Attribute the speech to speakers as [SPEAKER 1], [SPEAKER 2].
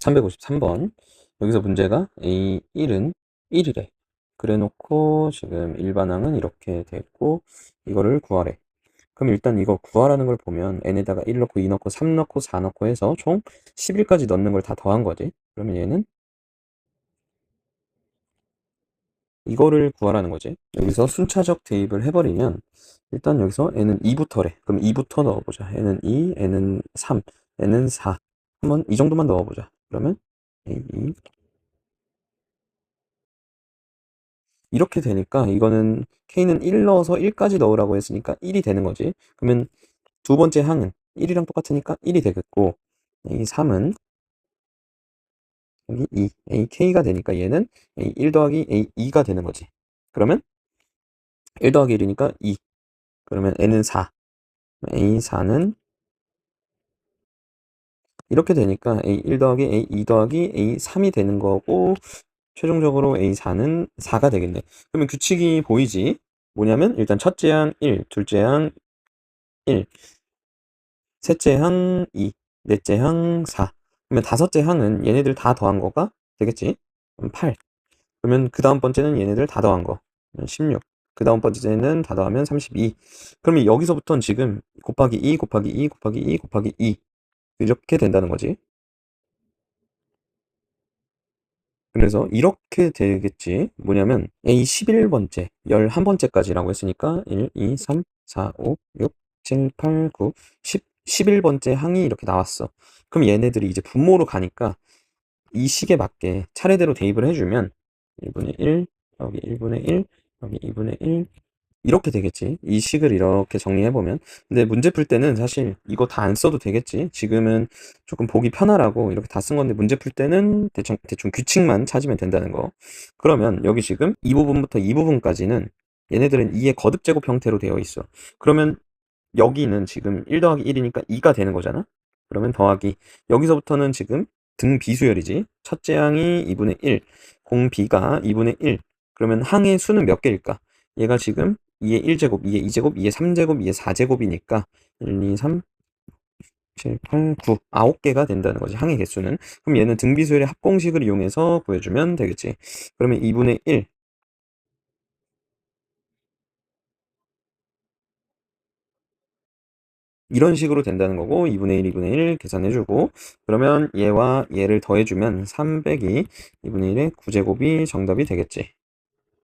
[SPEAKER 1] 353번. 여기서 문제가 A1은 1이래. 그래 놓고 지금 일반항은 이렇게 됐고 이거를 구하래. 그럼 일단 이거 구하라는 걸 보면 n에다가 1 넣고 2 넣고 3 넣고 4 넣고 해서 총 11까지 넣는 걸 다 더한 거지. 그러면 얘는 이거를 구하라는 거지. 여기서 순차적 대입을 해버리면 일단 여기서 n은 2부터래. 그럼 2부터 넣어보자. n은 2, n은 3, n은 4. 한번 이 정도만 넣어보자. 그러면 A2 이렇게 되니까 이거는 k는 1 넣어서 1까지 넣으라고 했으니까 1이 되는 거지. 그러면 두 번째 항은 1이랑 똑같으니까 1이 되겠고 A3은 여기 2, AK가 되니까 얘는 A1 더하기 A2가 되는 거지. 그러면 1 더하기 1이니까 2. 그러면 n은 4. A4는 이렇게 되니까 A1 더하기 A2 더하기 A3이 되는 거고 최종적으로 A4는 4가 되겠네. 그러면 규칙이 보이지? 뭐냐면 일단 첫째 항 1, 둘째 항 1, 셋째 항 2, 넷째 항 4. 그러면 다섯째 항은 얘네들 다 더한 거가 되겠지? 그럼 8. 그러면 그 다음 번째는 얘네들 다 더한 거. 16. 그 다음 번째는 다 더하면 32. 그러면 여기서부터는 지금 곱하기 2 곱하기 2 곱하기 2 곱하기 2 이렇게 된다는 거지. 그래서 이렇게 되겠지. 뭐냐면 A 11번째, 11번째까지라고 했으니까 1, 2, 3, 4, 5, 6, 7, 8, 9, 10, 11번째 항이 이렇게 나왔어. 그럼 얘네들이 이제 분모로 가니까 이 식에 맞게 차례대로 대입을 해주면 1분의 1, 여기 1분의 1, 여기 2분의 1, 이렇게 되겠지. 이 식을 이렇게 정리해보면. 근데 문제 풀 때는 사실 이거 다 안 써도 되겠지. 지금은 조금 보기 편하라고 이렇게 다 쓴 건데 문제 풀 때는 대충, 대충 규칙만 찾으면 된다는 거. 그러면 여기 지금 이 부분부터 이 부분까지는 얘네들은 2의 거듭 제곱 형태로 되어 있어. 그러면 여기는 지금 1 더하기 1이니까 2가 되는 거잖아. 그러면 더하기 여기서부터는 지금 등 비수열이지. 첫째 항이 2분의 1, 공 B가 2분의 1. 그러면 항의 수는 몇 개일까? 얘가 지금 2의 1제곱, 2의 2제곱, 2의 3제곱, 2의 4제곱이니까 1, 2, 3, 7, 8, 9, 9개가 된다는 거지. 항의 개수는. 그럼 얘는 등비수열의 합공식을 이용해서 구해주면 되겠지. 그러면 2분의 1. 이런 식으로 된다는 거고 2분의 1, 2분의 1 계산해주고 그러면 얘와 얘를 더해주면 300이 2분의 1의 9제곱이 정답이 되겠지.